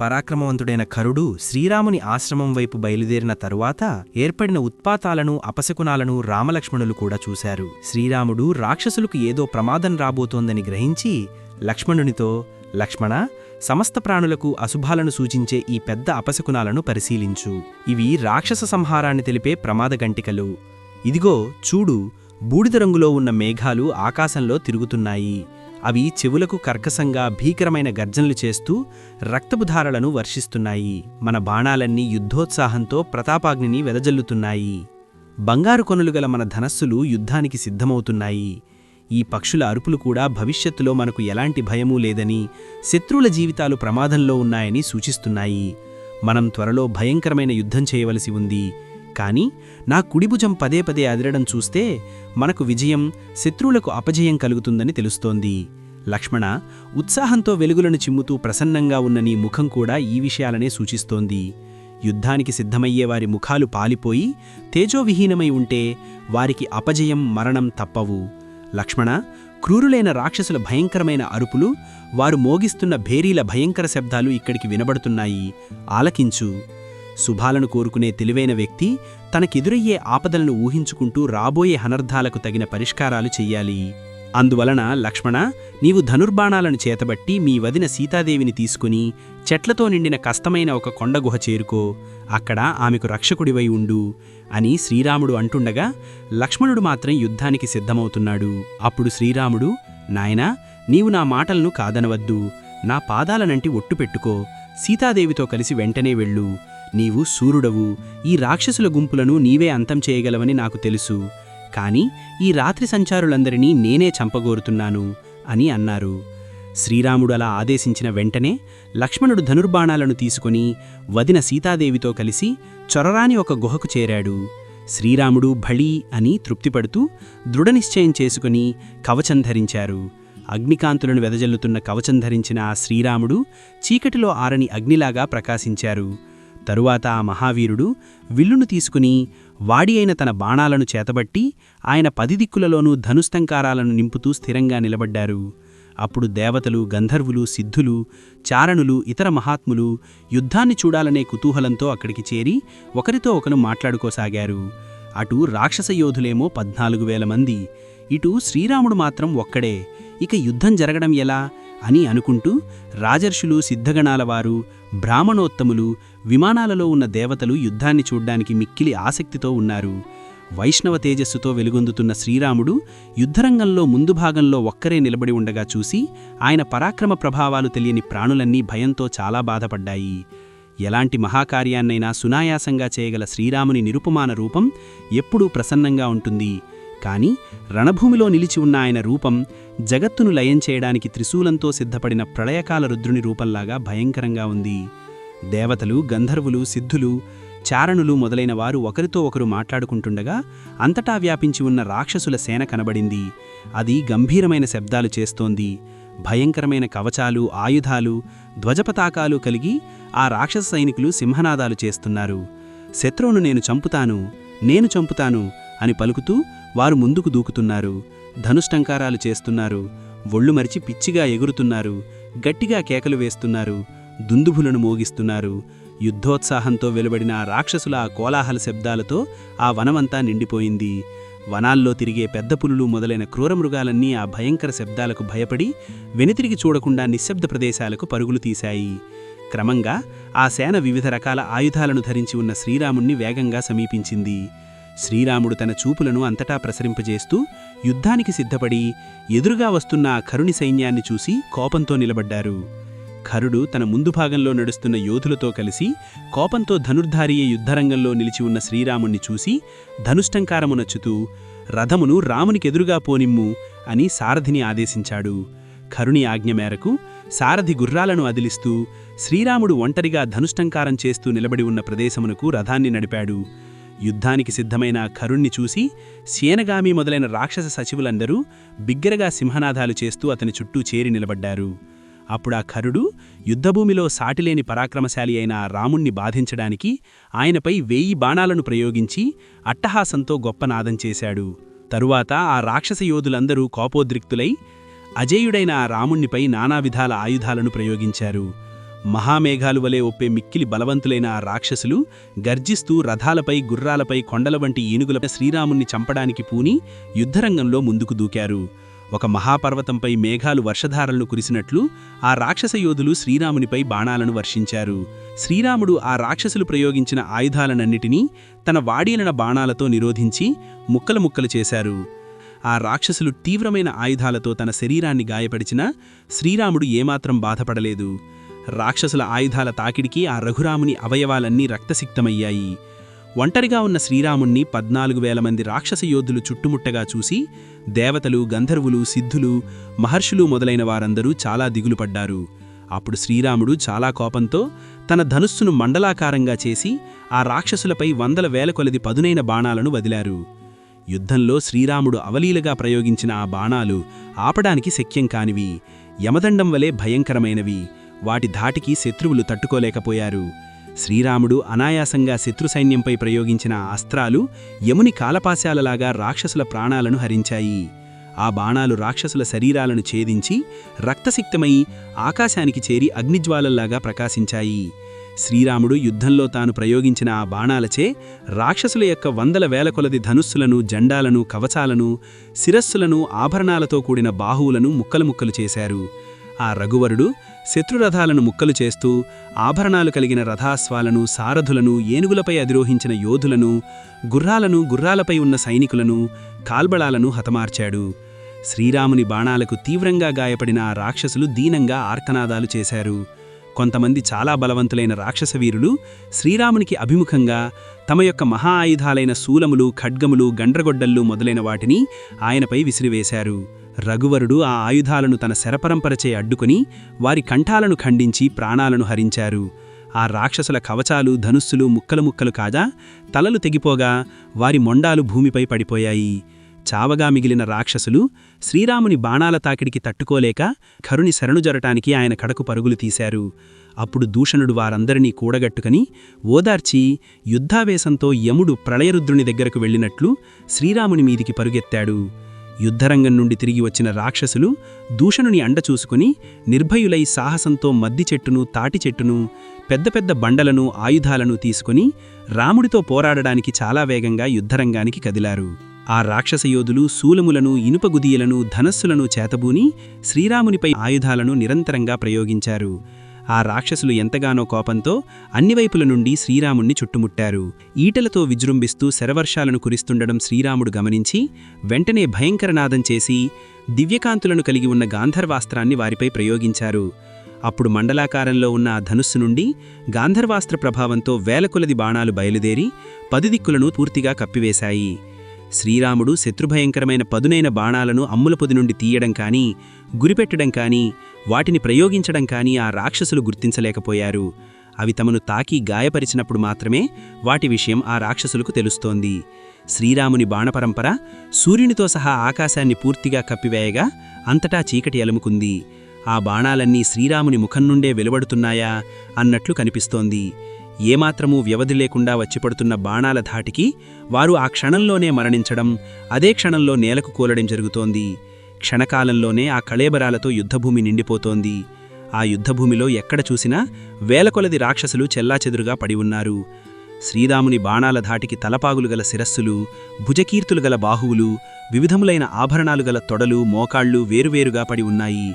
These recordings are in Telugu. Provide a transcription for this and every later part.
పరాక్రమవంతుడైన ఖరుడు శ్రీరాముని ఆశ్రమం వైపు బయలుదేరిన తరువాత ఏర్పడిన ఉత్పాతాలను అపశకునాలను రామలక్ష్మణులు కూడా చూశారు. శ్రీరాముడు రాక్షసులకు ఏదో ప్రమాదం రాబోతోందని గ్రహించి లక్ష్మణునితో లక్ష్మణ సమస్త ప్రాణులకు అశుభాలను సూచించే ఈ పెద్ద అపశకునాలను పరిశీలించు. ఇవి రాక్షస సంహారాన్ని తెలిపే ప్రమాద గంటికలు. ఇదిగో చూడు బూడిద రంగులో ఉన్న మేఘాలు ఆకాశంలో తిరుగుతున్నాయి. అవి చెవులకు కర్కసంగా భీకరమైన గర్జనలు చేస్తూ రక్తపు ధారలను వర్షిస్తున్నాయి. మన బాణాలన్నీ యుద్ధోత్సాహంతో ప్రతాపాగ్నిని వెదజల్లుతున్నాయి. బంగారు కొనులు గల మన ధనస్సులు యుద్ధానికి సిద్ధమవుతున్నాయి. ఈ పక్షుల అరుపులు కూడా భవిష్యత్తులో మనకు ఎలాంటి భయమూ లేదని శత్రువుల జీవితాలు ప్రమాదంలో ఉన్నాయని సూచిస్తున్నాయి. మనం త్వరలో భయంకరమైన యుద్ధం చేయవలసి ఉంది. కానీ నా కుడిభుజం పదే పదే అదిరడం చూస్తే మనకు విజయం శత్రువులకు అపజయం కలుగుతుందని తెలుస్తోంది. లక్ష్మణ ఉత్సాహంతో వెలుగులను చిమ్ముతూ ప్రసన్నంగా ఉన్న నీ ముఖం కూడా ఈ విషయాలనే సూచిస్తోంది. యుద్ధానికి సిద్ధమయ్యే వారి ముఖాలు పాలిపోయి తేజోవిహీనమై ఉంటే వారికి అపజయం మరణం తప్పవు. లక్ష్మణ క్రూరులైన రాక్షసుల భయంకరమైన అరుపులు వారు మోగిస్తున్న భేరీల భయంకర శబ్దాలు ఇక్కడికి వినబడుతున్నాయి. ఆలకించు. శుభాలను కోరుకునే తెలివైన వ్యక్తి తనకెదురయ్యే ఆపదలను ఊహించుకుంటూ రాబోయే అనర్థాలకు తగిన పరిష్కారాలు చెయ్యాలి. అందువలన లక్ష్మణ నీవు ధనుర్బాణాలను చేతబట్టి మీ వదిన సీతాదేవిని తీసుకుని చెట్లతో నిండిన కష్టమైన ఒక కొండగుహ చేరుకో. అక్కడ ఆమెకు రక్షకుడివై ఉండు అని శ్రీరాముడు అంటుండగా లక్ష్మణుడు మాత్రం యుద్ధానికి సిద్ధమవుతున్నాడు. అప్పుడు శ్రీరాముడు నాయనా నీవు నా మాటలను కాదనవద్దు. నా పాదాలనంటి ఒట్టు పెట్టుకో. సీతాదేవితో కలిసి వెంటనే వెళ్ళు. నీవు సూర్యుడవు ఈ రాక్షసుల గుంపులను నీవే అంతం చేయగలవని నాకు తెలుసు. కాని ఈ రాత్రి సంచారులందరినీ నేనే చంపగోరుతున్నాను అని అన్నారు. శ్రీరాముడు అలా ఆదేశించిన వెంటనే లక్ష్మణుడు ధనుర్బాణాలను తీసుకుని వదిన సీతాదేవితో కలిసి చొరరాని ఒక గుహకు చేరాడు. శ్రీరాముడు భళీ అని తృప్తిపడుతూ దృఢనిశ్చయం చేసుకుని కవచం ధరించారు. అగ్నికాంతులను వెదజల్లుతున్న కవచం ధరించిన ఆ శ్రీరాముడు చీకటిలో ఆరని అగ్నిలాగా ప్రకాశించారు. తరువాత ఆ మహావీరుడు విల్లును తీసుకుని వాడి అయిన తన బాణాలను చేతబట్టి ఆయన పది దిక్కులలోనూ ధనుస్తంకారాలను నింపుతూ స్థిరంగా నిలబడ్డారు. అప్పుడు దేవతలు గంధర్వులు సిద్ధులు చారణులు ఇతర మహాత్ములు యుద్ధాన్ని చూడాలనే కుతూహలంతో అక్కడికి చేరి ఒకరితో ఒకరు మాట్లాడుకోసాగారు. అటు రాక్షస యోధులేమో పద్నాలుగు వేల మంది ఇటు శ్రీరాముడు మాత్రం ఒక్కడే ఇక యుద్ధం జరగడం ఎలా అని అనుకుంటూ రాజర్షులు సిద్ధగణాల వారు బ్రాహ్మణోత్తములు విమానాలలో ఉన్న దేవతలు యుద్ధాన్ని చూడ్డానికి మిక్కిలి ఆసక్తితో ఉన్నారు. వైష్ణవ తేజస్సుతో వెలుగొందుతున్న శ్రీరాముడు యుద్ధరంగంలో ముందు భాగంలో ఒక్కరే నిలబడి ఉండగా చూసి ఆయన పరాక్రమ ప్రభావాలు తెలియని ప్రాణులన్నీ భయంతో చాలా బాధపడ్డాయి. ఎలాంటి మహాకార్యాన్నైనా సునాయాసంగా చేయగల శ్రీరాముని నిరుపమాన రూపం ఎప్పుడూ ప్రసన్నంగా ఉంటుంది. కాని రణభూమిలో నిలిచి ఉన్న ఆయన రూపం జగత్తును లయం చేయడానికి త్రిశూలంతో సిద్ధపడిన ప్రళయకాల రుద్రుని రూపంలాగా భయంకరంగా ఉంది. దేవతలు గంధర్వులు సిద్ధులు చారణులు మొదలైన వారు ఒకరితో ఒకరు మాట్లాడుకుంటుండగా అంతటా వ్యాపించి ఉన్న రాక్షసుల సేన కనబడింది. అది గంభీరమైన శబ్దాలు చేస్తోంది. భయంకరమైన కవచాలు ఆయుధాలు ధ్వజపతాకాలు కలిగి ఆ రాక్షస సైనికులు సింహనాదాలు చేస్తున్నారు. శత్రువును నేను చంపుతాను నేను చంపుతాను అని పలుకుతూ వారు ముందుకు దూకుతున్నారు. ధనుష్టంకారాలు చేస్తున్నారు. ఒళ్ళు మరిచి పిచ్చిగా ఎగురుతున్నారు. గట్టిగా కేకలు వేస్తున్నారు. దుందుభులను మోగిస్తున్నారు. యుద్ధోత్సాహంతో వెలువడిన ఆ రాక్షసుల ఆ కోలాహల శబ్దాలతో ఆ వనమంతా నిండిపోయింది. వనాల్లో తిరిగే పెద్ద పులులు మొదలైన క్రూరమృగాలన్నీ ఆ భయంకర శబ్దాలకు భయపడి వెనుతిరిగి చూడకుండా నిశ్శబ్ద ప్రదేశాలకు పరుగులు తీశాయి. క్రమంగా ఆ సేన వివిధ రకాల ఆయుధాలను ధరించి ఉన్న శ్రీరాముణ్ణి వేగంగా సమీపించింది. శ్రీరాముడు తన చూపులను అంతటా ప్రసరింపజేస్తూ యుద్ధానికి సిద్ధపడి ఎదురుగా వస్తున్న ఆ కరుణి సైన్యాన్ని చూసి కోపంతో నిలబడ్డారు. ఖరుడు తన ముందు భాగంలో నడుస్తున్న యోధులతో కలిసి కోపంతో ధనుర్ధారియే యుద్ధరంగంలో నిలిచి ఉన్న శ్రీరాముణ్ణి చూసి ధనుష్టంకారమునచ్చుతూ రథమును రామునికెదురుగా పోనిమ్ము అని సారథిని ఆదేశించాడు. ఖరుని ఆజ్ఞ మేరకు సారథి గుర్రాలను అదిలిస్తూ శ్రీరాముడు ఒంటరిగా ధనుష్టంకారం చేస్తూ నిలబడి ఉన్న ప్రదేశమునకు రథాన్ని నడిపాడు. యుద్ధానికి సిద్ధమైన కరుణ్ణి చూసి సేనగామి మొదలైన రాక్షస సచివులందరూ బిగ్గరగా సింహనాదాలు చేస్తూ అతని చుట్టూ చేరి నిలబడ్డారు. అప్పుడా ఖరుడు యుద్ధభూమిలో సాటిలేని పరాక్రమశాలి అయిన రాముణ్ణి బాధించడానికి ఆయనపై వేయి బాణాలను ప్రయోగించి అట్టహాసంతో గొప్ప నాదం చేశాడు. తరువాత ఆ రాక్షస యోధులందరూ కోపోద్రిక్తులై అజేయుడైన ఆ రాముణ్ణిపై నానావిధాల ఆయుధాలను ప్రయోగించారు. మహామేఘాలు వలె ఒప్పే మిక్కిలి బలవంతులైన ఆ రాక్షసులు గర్జిస్తూ రథాలపై గుర్రాలపై కొండల వంటి ఏనుగుల శ్రీరాముణ్ణి చంపడానికి పూని యుద్ధరంగంలో ముందుకు దూకారు. ఒక మహాపర్వతంపై మేఘాలు వర్షధారలను కురిసినట్లు ఆ రాక్షస యోధులు శ్రీరామునిపై బాణాలను వర్షించారు. శ్రీరాముడు ఆ రాక్షసులు ప్రయోగించిన ఆయుధాలనన్నిటినీ తన వాడీలన బాణాలతో నిరోధించి ముక్కలు ముక్కలు చేశారు. ఆ రాక్షసులు తీవ్రమైన ఆయుధాలతో తన శరీరాన్ని గాయపడిచినా శ్రీరాముడు ఏమాత్రం బాధపడలేదు. రాక్షసుల ఆయుధాల తాకిడికి ఆ రఘురాముని అవయవాలన్నీ రక్తసిక్తమయ్యాయి. ఒంటరిగా ఉన్న శ్రీరాముణ్ణి పద్నాలుగు వేల మంది రాక్షస యోధులు చుట్టుముట్టగా చూసి దేవతలు గంధర్వులు సిద్ధులు మహర్షులు మొదలైన వారందరూ చాలా దిగులుపడ్డారు అప్పుడు శ్రీరాముడు చాలా కోపంతో తన ధనుస్సును మండలాకారంగా చేసి ఆ రాక్షసులపై వందల వేల కొలది పదునైన బాణాలను వదిలారు. యుద్ధంలో శ్రీరాముడు అవలీలగా ప్రయోగించిన ఆ బాణాలు ఆపడానికి శక్యం కానివి యమదండం వలె భయంకరమైనవి. వాటి ధాటికి శత్రువులు తట్టుకోలేకపోయారు. శ్రీరాముడు అనాయాసంగా శత్రు సైన్యంపై ప్రయోగించిన అస్త్రాలు యముని కాలపాశాలలాగా రాక్షసుల ప్రాణాలను హరించాయి. ఆ బాణాలు రాక్షసుల శరీరాలను ఛేదించి రక్తసిక్తమై ఆకాశానికి చేరి అగ్నిజ్వాలల్లాగా ప్రకాశించాయి. శ్రీరాముడు యుద్ధంలో తాను ప్రయోగించిన ఆ బాణాలచే రాక్షసుల యొక్క వందల వేల కొలది ధనుస్సులను జెండాలను కవచాలను శిరస్సులను ఆభరణాలతో కూడిన బాహువులను ముక్కలు ముక్కలు చేశారు. ఆ రఘువరుడు శత్రురథాలను ముక్కలు చేస్తూ ఆభరణాలు కలిగిన రథాస్వాలను సారథులను ఏనుగులపై అధిరోహించిన యోధులను గుర్రాలను గుర్రాలపై ఉన్న సైనికులను కాల్బళాలను హతమార్చాడు. శ్రీరాముని బాణాలకు తీవ్రంగా గాయపడిన ఆ రాక్షసులు దీనంగా ఆర్కనాదాలు చేశారు. కొంతమంది చాలా బలవంతులైన రాక్షసవీరులు శ్రీరామునికి అభిముఖంగా తమ యొక్క మహా ఆయుధాలైన శూలములు ఖడ్గములు గండ్రగొడ్డళ్ళు మొదలైన వాటిని ఆయనపై విసిరివేశారు. రఘువరుడు ఆ ఆయుధాలను తన శరపరంపరచే అడ్డుకుని వారి కంఠాలను ఖండించి ప్రాణాలను హరించారు. ఆ రాక్షసుల కవచాలు ధనుస్సులు ముక్కలు ముక్కలు కాగా తలలు తెగిపోగా వారి మొండాలు భూమిపై పడిపోయాయి. చావగా మిగిలిన రాక్షసులు శ్రీరాముని బాణాల తాకిడికి తట్టుకోలేక కరుని శరణు జరటానికి ఆయన కడకు పరుగులు తీశారు. అప్పుడు దూషణుడు వారందరినీ కూడగట్టుకుని ఓదార్చి యుద్ధావేశంతో యముడు ప్రళయరుద్రుని దగ్గరకు వెళ్ళినట్లు శ్రీరాముని మీదికి పరుగెత్తాడు. యుద్ధరంగం నుండి తిరిగి వచ్చిన రాక్షసులు దూషణుని అండ చూసుకుని నిర్భయులై సాహసంతో మద్ది చెట్టును తాటి చెట్టును పెద్ద పెద్ద బండలను ఆయుధాలను తీసుకుని రాముడితో పోరాడడానికి చాలా వేగంగా యుద్ధరంగానికి కదిలారు. ఆ రాక్షస యోధులు శూలములను ఇనుపగుదియలను ధనస్సులను చేతబూని శ్రీరామునిపై ఆయుధాలను నిరంతరంగా ప్రయోగించారు. ఆ రాక్షసులు ఎంతగానో కోపంతో అన్ని వైపుల నుండి శ్రీరాముణ్ణి చుట్టుముట్టారు. ఈటలతో విజృంభిస్తూ శరవర్షాలను కురిస్తుండడం శ్రీరాముడు గమనించి వెంటనే భయంకరనాదం చేసి దివ్యకాంతులను కలిగి ఉన్న గాంధర్వాస్త్రాన్ని వారిపై ప్రయోగించారు. అప్పుడు మండలాకారంలో ఉన్న ఆ ధనుస్సు నుండి గాంధర్వాస్త్ర ప్రభావంతో వేలకొలది బాణాలు బయలుదేరి పది దిక్కులను పూర్తిగా కప్పివేశాయి. శ్రీరాముడు శత్రుభయంకరమైన పదునైన బాణాలను అమ్ముల పొది నుండి తీయడం కానీ గురిపెట్టడం కానీ వాటిని ప్రయోగించడం కానీ ఆ రాక్షసులు గుర్తించలేకపోయారు. అవి తమను తాకి గాయపరిచినప్పుడు మాత్రమే వాటి విషయం ఆ రాక్షసులకు తెలుస్తోంది. శ్రీరాముని బాణపరంపర సూర్యునితో సహా ఆకాశాన్ని పూర్తిగా కప్పివేయగా అంతటా చీకటి అలుముకుంది. ఆ బాణాలన్నీ శ్రీరాముని ముఖం నుండే వెలువడుతున్నాయా అన్నట్లు కనిపిస్తోంది. ఏమాత్రమూ వ్యవధి లేకుండా వచ్చిపడుతున్న బాణాల ధాటికి వారు ఆ క్షణంలోనే మరణించడం అదే క్షణంలో నేలకు కూలడం జరుగుతోంది. క్షణకాలంలోనే ఆ కళేబరాలతో యుద్ధభూమి నిండిపోతోంది. ఆ యుద్ధభూమిలో ఎక్కడ చూసినా వేలకొలది రాక్షసులు చెల్లాచెదురుగా పడి ఉన్నారు. శ్రీరాముని బాణాల ధాటికి తలపాగులు గల శిరస్సులు భుజకీర్తులు గల బాహువులు వివిధములైన ఆభరణాలు గల తొడలు మోకాళ్ళు వేరువేరుగా పడి ఉన్నాయి.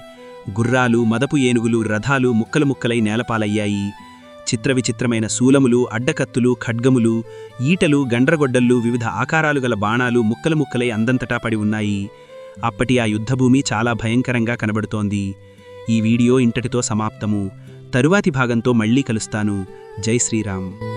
గుర్రాలు మదపు ఏనుగులు రథాలు ముక్కలు ముక్కలై నేలపాలయ్యాయి. చిత్రవిచిత్రమైన శూలములు అడ్డకత్తులు ఖడ్గములు ఈటలు గండ్రగొడ్డళ్ళు వివిధ ఆకారాలు గల బాణాలు ముక్కలు ముక్కలై అందంతటా పడి ఉన్నాయి. అప్పటి ఆ యుద్ధభూమి చాలా భయంకరంగా కనబడుతోంది. ఈ వీడియో ఇంతటితో సమాప్తము. తరువాతి భాగంతో మళ్ళీ కలుస్తాను. జై శ్రీరామ్.